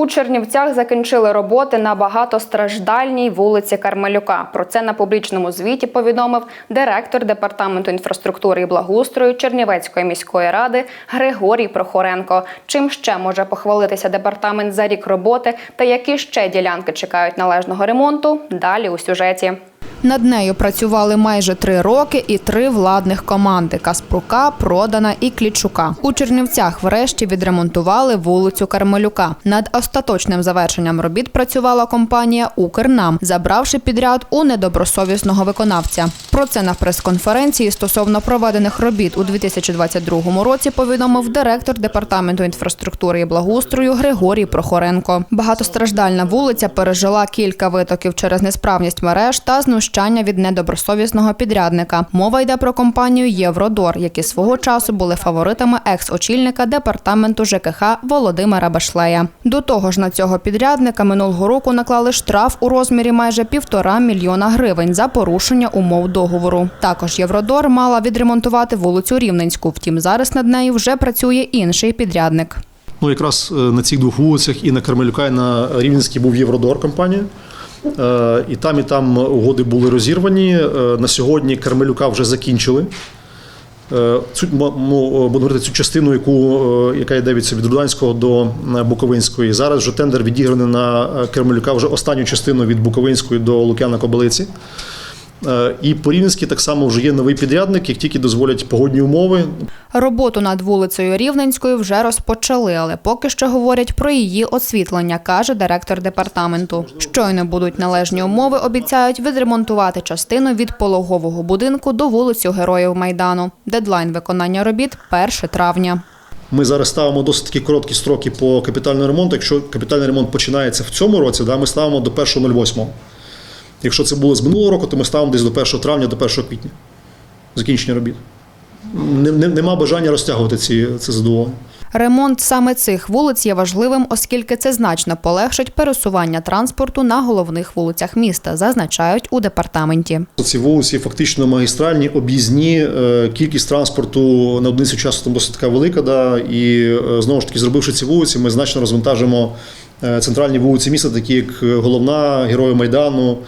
У Чернівцях закінчили роботи на багатостраждальній вулиці Кармелюка. Про це на публічному звіті повідомив директор департаменту інфраструктури і благоустрою Чернівецької міської ради Григорій Прохоренко. Чим ще може похвалитися департамент за рік роботи та які ще ділянки чекають належного ремонту? Далі у сюжеті. Над нею працювали майже три роки і три владних команди Каспрука, Продана і Клічука. У Чернівцях врешті відремонтували вулицю Кармелюка. Над остаточним завершенням робіт працювала компанія Укрнам, забравши підряд у недобросовісного виконавця. Про це на прес-конференції стосовно проведених робіт у 2022 році повідомив директор департаменту інфраструктури і благоустрою Григорій Прохоренко. Багатостраждальна вулиця пережила кілька витоків через несправність мереж та знущання від недобросовісного підрядника. Мова йде про компанію Євродор, які свого часу були фаворитами екс-очільника департаменту ЖКХ Володимира Башлея. До того ж, на цього підрядника минулого року наклали штраф у розмірі майже півтора мільйона гривень за порушення умов договору. Також Євродор мала відремонтувати вулицю Рівненську. Втім, зараз над нею вже працює інший підрядник. Ну, якраз е, на цих двох вулицях і на Кармелюка, і на Рівненській був Євродор компанія. Е, І там, і там угоди були розірвані. Е, На сьогодні Кармелюка вже закінчили. Е, Цю, ну, буду говорити, цю частину, яку, яка йде від, від Руданського до Буковинської. Зараз вже тендер відіграний на Кермелюка вже останню частину від Буковинської до Лук'яна Кобилиці. Е, І по Рівненській так само вже є новий підрядник, як тільки дозволять погодні умови, Роботу над вулицею Рівненською вже розпочали, але поки що говорять про її освітлення, каже директор департаменту. Щойно будуть належні умови, обіцяють відремонтувати частину від пологового будинку до вулицю Героїв Майдану. Дедлайн виконання робіт 1 травня. Ми зараз ставимо досить такі короткі строки по капітальному ремонту. Якщо капітальний ремонт починається в цьому році, да, ми ставимо до 1.08. Якщо це було з минулого року, то ми ставимо десь до 1 травня, до 1 квітня. Закінчення робіт. Не- не- Нема бажання розтягувати ці, це задоволення. Ремонт саме цих вулиць є важливим, оскільки це значно полегшить пересування транспорту на головних вулицях міста, зазначають у департаменті. Ці вулиці фактично магістральні, об'їзні. е, Кількість транспорту на одиницю часу там досить така велика. Да, і е, знову ж таки, зробивши ці вулиці, ми значно розвантажимо е, центральні вулиці міста, такі як головна, Герої Майдану,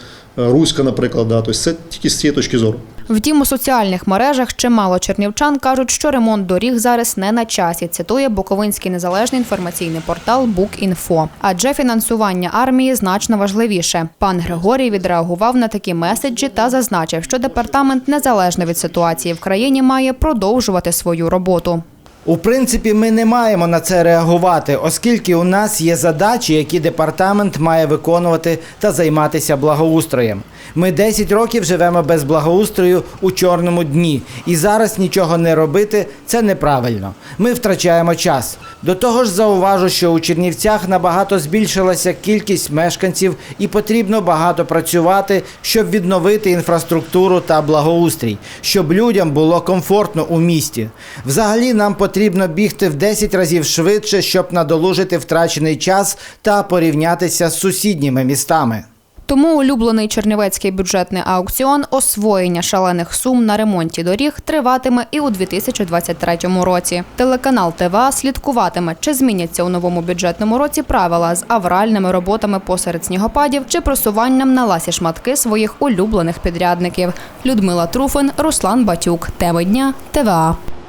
Руська, наприклад. Да. Тобто це тільки з цієї точки зору. Втім, у соціальних мережах чимало чернівчан кажуть, що ремонт доріг зараз не на часі. Цитує Буковинський незалежний інформаційний портал Букінфо. Адже фінансування армії значно важливіше. Пан Григорій відреагував на такі меседжі та зазначив, що департамент незалежно від ситуації в країні має продовжувати свою роботу. У принципі, ми не маємо на це реагувати, оскільки у нас є задачі, які департамент має виконувати та займатися благоустроєм. Ми 10 років живемо без благоустрою у чорному дні, і зараз нічого не робити це неправильно. Ми втрачаємо час. До того ж, зауважу, що у Чернівцях набагато збільшилася кількість мешканців і потрібно багато працювати, щоб відновити інфраструктуру та благоустрій, щоб людям було комфортно у місті. Взагалі нам потрібно бігти в 10 разів швидше, щоб надолужити втрачений час та порівнятися з сусідніми містами. Тому улюблений чернівецький бюджетний аукціон освоєння шалених сум на ремонті доріг триватиме і у 2023 році. Телеканал ТВА слідкуватиме, чи зміняться у новому бюджетному році правила з авральними роботами посеред снігопадів чи просуванням на ласі шматки своїх улюблених підрядників. Людмила Труфин, Руслан Батюк. Теми дня ТВА.